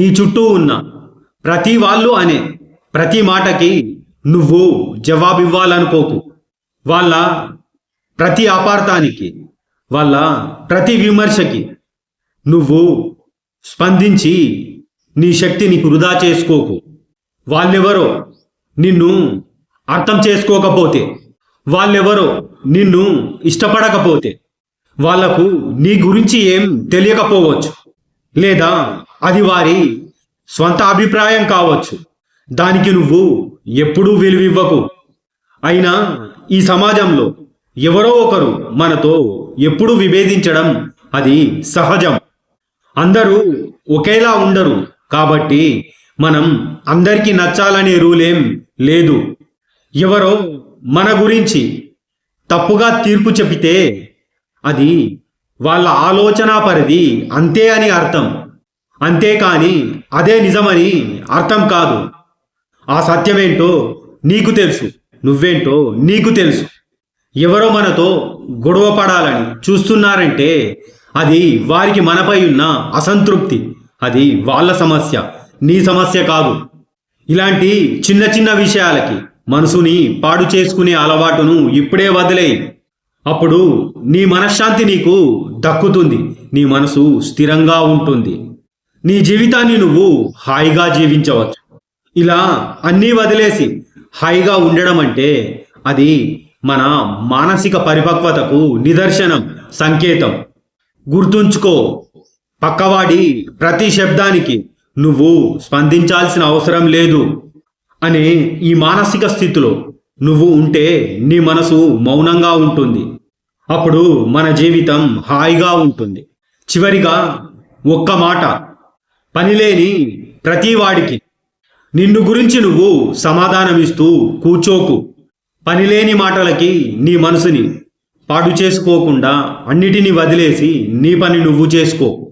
నీ చుట్టూ ఉన్న ప్రతి వాళ్ళు అనే ప్రతి మాటకి నువ్వు జవాబివ్వాలనుకోకు. వాళ్ళ ప్రతి అపార్థానికి వాళ్ళ ప్రతి విమర్శకి నువ్వు స్పందించి నీ శక్తిని వృధా చేసుకోకు. వాళ్ళెవరో నిన్ను అర్థం చేసుకోకపోతే వాళ్ళెవరో నిన్ను ఇష్టపడకపోతే వాళ్ళకు నీ గురించి ఏం తెలియకపోవచ్చు. లేదా అది వారి స్వంత అభిప్రాయం కావచ్చు. దానికి నువ్వు ఎప్పుడూ విలువివ్వకు. అయినా ఈ సమాజంలో ఎవరో ఒకరు మనతో ఎప్పుడూ విభేదించడం అది సహజం. అందరూ ఒకేలా ఉండరు. కాబట్టి మనం అందరికీ నచ్చాలనే రూలేం లేదు. ఎవరో మన గురించి తప్పుగా తీర్పు చెబితే అది వాళ్ళ ఆలోచన పరిధి అంతే అని అర్థం. అంతేకాని అదే నిజమని అర్థం కాదు. ఆ సత్యమేంటో నీకు తెలుసు నువ్వేంటో నీకు తెలుసు. ఎవరో మనతో గొడవ పడాలని చూస్తున్నారంటే అది వారికి మనపై ఉన్న అసంతృప్తి అది వాళ్ళ సమస్య నీ సమస్య కాదు. ఇలాంటి చిన్న చిన్న విషయాలకి మనసుని పాడు చేసుకునే అలవాటును ఇప్పుడే వదిలేయి. అప్పుడు నీ మనశ్శాంతి నీకు దక్కుతుంది నీ మనసు స్థిరంగా ఉంటుంది. నీ జీవితాన్ని నువ్వు హాయిగా జీవించవచ్చు. ఇలా అన్నీ వదిలేసి హాయిగా ఉండడం అంటే అది మన మానసిక పరిపక్వతకు నిదర్శనం సంకేతం. గుర్తుంచుకో పక్కవాడి ప్రతి శబ్దానికి నువ్వు స్పందించాల్సిన అవసరం లేదు అనే ఈ మానసిక స్థితిలో నువ్వు ఉంటే నీ మనసు మౌనంగా ఉంటుంది. అప్పుడు మన జీవితం హాయిగా ఉంటుంది. చివరిగా ఒక్క మాట పనిలేని ప్రతి వాడికి నిన్ను గురించి నువ్వు సమాధానమిస్తూ కూర్చోకు. పనిలేని మాటలకి నీ మనసుని పాడు చేసుకోకుండా అన్నిటినీ వదిలేసి నీ పని నువ్వు చేసుకో.